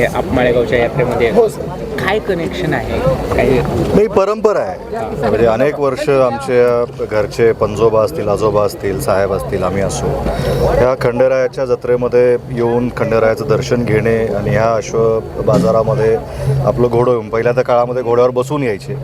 हे आप माळेगावच्या यात्रेमध्ये? हो सर. काय कनेक्शन आहे? नाही परंपरा आहे. म्हणजे अनेक वर्ष आमच्या घरचे पंजोबा असतील आजोबा असतील साहेब असतील आम्ही असो ह्या खंडेरायाच्या जत्रेमध्ये येऊन खंडेरायाचं दर्शन घेणे आणि ह्या अश्व बाजारामध्ये आपलं घोडं येऊन पहिल्या त्या काळामध्ये घोड्यावर बसून यायचे.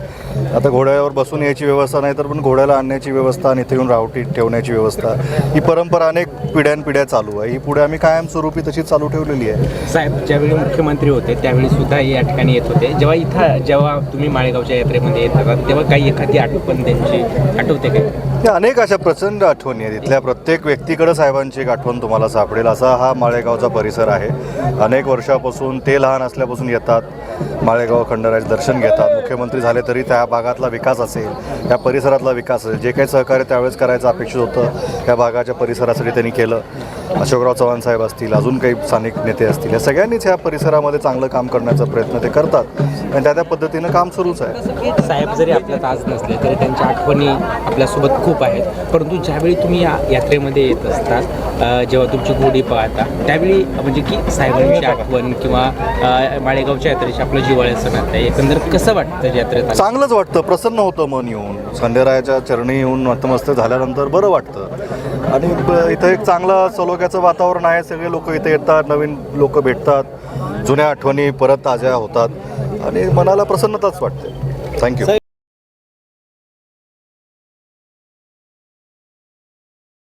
आता घोड्यावर बसून यायची व्यवस्था नाही तर पण घोड्याला आणण्याची व्यवस्था आणि इथे येऊन रावटी ठेवण्याची व्यवस्था ही परंपरा अनेक पिढ्यानपिढ्या चालू आहे. ही पुढे आम्ही कायमस्वरूपी तशी चालू ठेवलेली आहे. साहेब ज्यावेळी मुख्यमंत्री होते त्यावेळी सुद्धा या ठिकाणी येत होते. जेव्हा इथं जेव्हा तुम्ही माळेगावच्या यात्रेमध्ये येत तेव्हा काही एखादी आठवण त्यांची आठवते काय या अनेक अशा प्रचंड आठवणी आहेत. इथल्या प्रत्येक व्यक्तीकडे साहेबांची एक आठवण तुम्हाला सापडेल. असा हा माळेगावचा परिसर आहे. अनेक वर्षापासून ते लहान असल्यापासून येतात. माळेगाव खंडराज दर्शन घेतात. मुख्यमंत्री झाले तरी त्या भागातला विकास असेल या परिसरातला विकास असेल. जे काही सहकार्य त्यावेळेस करायचं अपेक्षित होतं या भागाच्या परिसरासाठी त्यांनी केलं. अशोकराव चव्हाण साहेब असतील अजून काही स्थानिक नेते असतील या सगळ्यांनीच ह्या परिसरामध्ये चांगलं काम करण्याचा प्रयत्न ते करतात. आणि त्या त्या पद्धतीनं काम सुरूच आहे. साहेब जरी आपल्यात आज नसले तरी त्यांच्या आठवणी आपल्यासोबत खूप आहेत. परंतु ज्यावेळी तुम्ही या यात्रेमध्ये येत असतात अ, जेव्हा तुमची घोडी पाहता त्यावेळी म्हणजे की साहेबांची आठवण किंवा माळेगावच्या यात्रेची आपलं जिवाळ्याचं नातं आहे एकंदर कसं वाटतं यात्रेत? चांगलंच वाटतं. प्रसन्न होतं मन येऊन. खंडेरायाच्या चरणी येऊन नतमस्तक झाल्यानंतर बरं वाटतं. आणि इथं एक चांगलं सलोख्याचं वातावरण आहे. सगळे लोक इथे येतात नवीन लोक भेटतात. जुन्या आठवणी परत ताज्या होतात. आणि मनाला प्रसन्नताच वाटते. थँक्यू